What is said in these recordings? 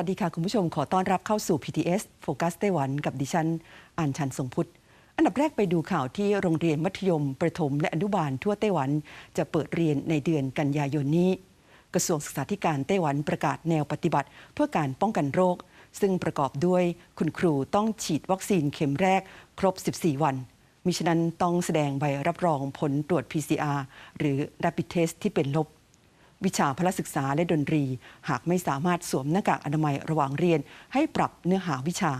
วัสดีค่ะ คุณผู้ชมขอต้อนรับเข้าสู่ PTS โฟกัสไต้หวันกับดิฉันอัญชันทรงพุทธ อันดับแรกไปดูข่าวที่โรงเรียนมัธยม ประถม และอนุบาลทั่วไต้หวัน จะเปิดเรียนในเดือนกันยายนนี้ กระทรวงศึกษาธิการไต้หวันประกาศแนวปฏิบัติ เพื่อการป้องกันโรค ซึ่งประกอบด้วยคุณครูต้องฉีดวัคซีนเข็มแรก ครบ 14 วันมิฉะนั้นต้องแสดงใบรับรองผลตรวจ PCR หรือ Rapid Test ที่เป็นลบ วิชาพละศึกษาและดนตรี หากไม่สามารถสวมหน้ากากอนามัยระหว่างเรียน ให้ปรับเนื้อหาวิชา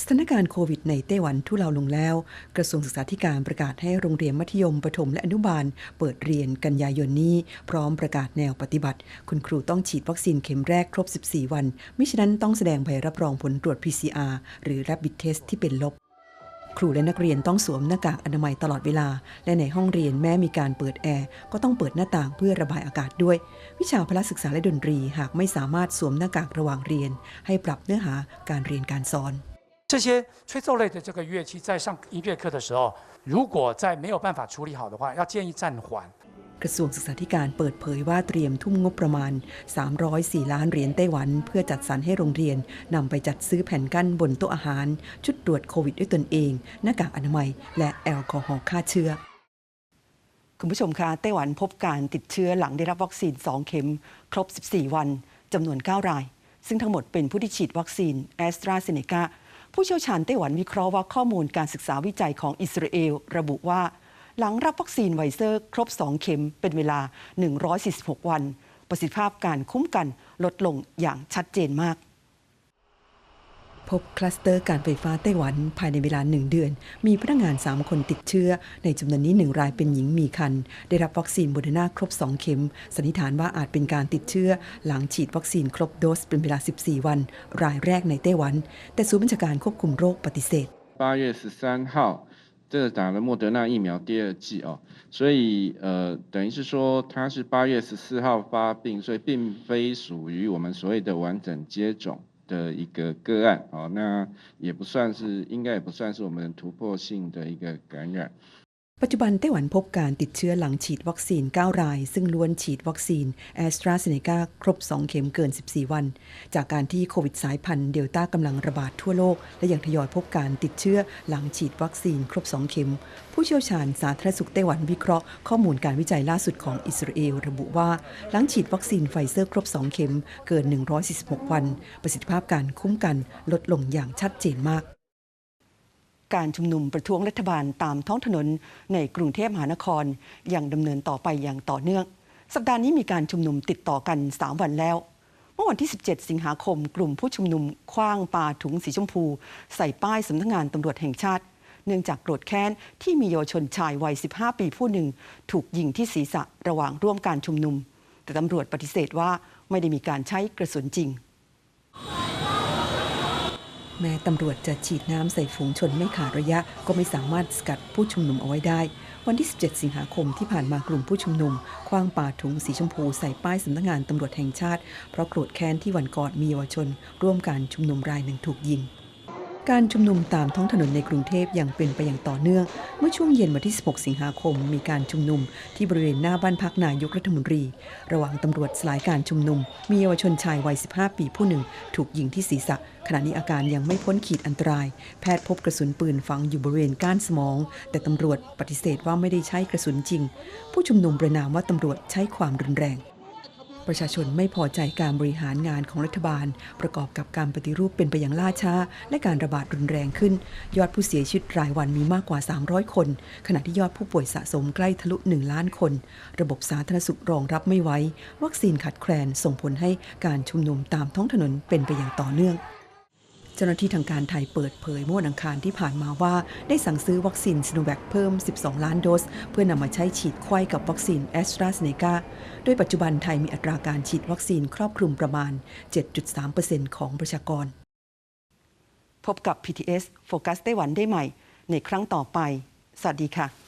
สถานการณ์โควิดในไต้หวันทุเลาลงแล้ว กระทรวงศึกษาธิการประกาศให้โรงเรียนมัธยม ประถมและอนุบาล เปิดเรียนกันยายนนี้ พร้อมประกาศแนวปฏิบัติ คุณครูต้องฉีดวัคซีนเข็มแรกครบ 14 วัน มิฉะนั้นต้องแสดงใบรับรองผลตรวจ PCR หรือ Rapid Test ที่เป็นลบ ครูและนักเรียนต้องสวมหน้ากากอนามัยตลอดเวลา และในห้องเรียนแม้มีการเปิดแอร์ก็ต้องเปิดหน้าต่างเพื่อระบายอากาศด้วย วิชาพละศึกษาและดนตรีหากไม่สามารถสวมหน้ากากระหว่างเรียน ให้ปรับเนื้อหาการเรียนการสอน 这些吹奏类的这个乐器，在上音乐课的时候，如果在没有办法处理好的话，要建议暂缓。 กระทรวงศึกษาธิการเปิดเผยว่าเตรียมทุ่มงบประมาณ 304 ล้านเหรียญไต้หวัน เพื่อจัดสรรให้โรงเรียนนำไปจัดซื้อแผ่นกั้นบนโต๊ะอาหาร ชุดตรวจโควิดด้วยตนเอง หน้ากากอนามัย และแอลกอฮอล์ฆ่าเชื้อคุณผู้ชมคะไต้หวันพบการติดเชื้อหลังได้รับวัคซีน 2 เข็ม ครบ 14 วันจำนวน 9 ราย ซึ่งทั้งหมดเป็นผู้ที่ฉีดวัคซีนแอสตราเซเนกาผู้เชี่ยวชาญไต้หวันวิเคราะห์ว่าข้อมูลการศึกษาวิจัยของอิสราเอล ระบุว่า หลังรับวัคซีนไวเซอร์ครบ 2 เข็มเป็นเวลา 146 วัน ประสิทธิภาพการคุ้มกันลดลงอย่างชัดเจนมาก พบคลัสเตอร์การไฟฟ้าไต้หวันภายในเวลาหนึ่งเดือน มีพนักงาน 3 คนติดเชื้อ ในจำนวนนี้หนึ่งรายเป็นหญิงมีคัน ได้รับวัคซีนบูเดนาครบ 2 เข็ม สันนิษฐานว่าอาจเป็นการติดเชื้อ หลังฉีดวัคซีนครบโดสเป็นเวลา 14 วัน รายแรกในไต้หวัน แต่ศูนย์บัญชาการควบคุมโรคปฏิเสธ8月13号这个打了莫德纳疫苗第二剂哦，所以呃，等于是说他是八月十四号发病，所以并非属于我们所谓的完整接种的一个个案哦，那也不算是，应该也不算是我们突破性的一个感染。 ปัจจุบันไต้หวันพบการติดเชื้อหลังฉีดวัคซีน 9 ราย ซึ่งล้วนฉีดวัคซีนแอสตราเซเนกาครบ 2 เข็มเกิน 14 วัน จากการที่โควิดสายพันธุ์เดลต้ากำลังระบาดทั่วโลก และยังทยอยพบการติดเชื้อหลังฉีดวัคซีนครบ 2 เข็ม ผู้เชี่ยวชาญสาธารณสุขไต้หวันวิเคราะห์ข้อมูลการวิจัยล่าสุดของอิสราเอลระบุว่า หลังฉีดวัคซีนไฟเซอร์ครบ 2 เข็มเกิน 146 วัน ประสิทธิภาพการคุ้มกันลดลงอย่างชัดเจนมาก การชุมนุมประท้วงรัฐบาลตามท้องถนนในกรุงเทพมหานครยังดำเนินต่อไปอย่างต่อเนื่อง สัปดาห์นี้มีการชุมนุมติดต่อกัน 3 วันแล้วเมื่อวันที่ 17 สิงหาคม กลุ่มผู้ชุมนุมคว้างปาถุงสีชมพู ใส่ป้ายสำนักงานตำรวจแห่งชาติ เนื่องจากโกรธแค้นที่มีเยาวชนชายวัย 15 ปีผู้หนึ่ง ถูกยิงที่ศีรษะระหว่างร่วมการชุมนุม แต่ตำรวจปฏิเสธว่าไม่ได้มีการใช้กระสุนจริง แม้ตำรวจจะฉีดน้ำใส่ฝูงชนไม่ขาดระยะ ก็ไม่สามารถสกัดผู้ชุมนุมเอาไว้ได้ วันที่ 17 สิงหาคมที่ผ่านมากลุ่มผู้ชุมนุมคว้างปาถุงสีชมพูใส่ป้ายสำนักงานตำรวจแห่งชาติ เพราะโกรธแค้นที่วันก่อนมีเยาวชน ร่วมการชุมนุมรายหนึ่งถูกยิง การชุมนุมตามท้องถนนในกรุงเทพยังเป็นไปอย่างต่อเนื่อง เมื่อช่วงเย็นวันที่ 16 สิงหาคม มีการชุมนุมที่บริเวณหน้าบ้านพักนายกรัฐมนตรี ระหว่างตำรวจสลายการชุมนุม มีเยาวชนชายวัย 15 ปีผู้หนึ่ง ถูกยิงที่ศีรษะ ขณะนี้อาการยังไม่พ้นขีดอันตราย แพทย์พบกระสุนปืนฝังอยู่บริเวณก้านสมอง แต่ตำรวจปฏิเสธว่าไม่ได้ใช้กระสุนจริง ผู้ชุมนุมประนามว่าตำรวจใช้ความรุนแรง ประชาชนไม่พอใจการบริหารงานของรัฐบาล ประกอบกับการปฏิรูปเป็นไปอย่างล่าช้า และการระบาดรุนแรงขึ้น ยอดผู้เสียชีวิตรายวันมีมากกว่า 300 คน ขณะที่ยอดผู้ป่วยสะสมใกล้ทะลุ 1 ล้านคน ระบบสาธารณสุขรองรับไม่ไหววัคซีนขาดแคลนส่งผลให้การชุมนุมตามท้องถนนเป็นไปอย่างต่อเนื่อง เจ้าหน้าที่ทางการไทยเปิดเผยเมื่อวันอังคารที่ผ่านมาว่า ได้สั่งซื้อวัคซีนซิโนแวคเพิ่ม 12 ล้านโดส เพื่อนำมาใช้ฉีดไข้กับวัคซีนแอสตราเซเนกาโดยปัจจุบันไทยมีอัตราการฉีดวัคซีนครอบคลุมประมาณ 7.3%ของประชากร พบกับ PTS โฟกัสไต้หวันได้ใหม่ ในครั้งต่อไป สวัสดีค่ะ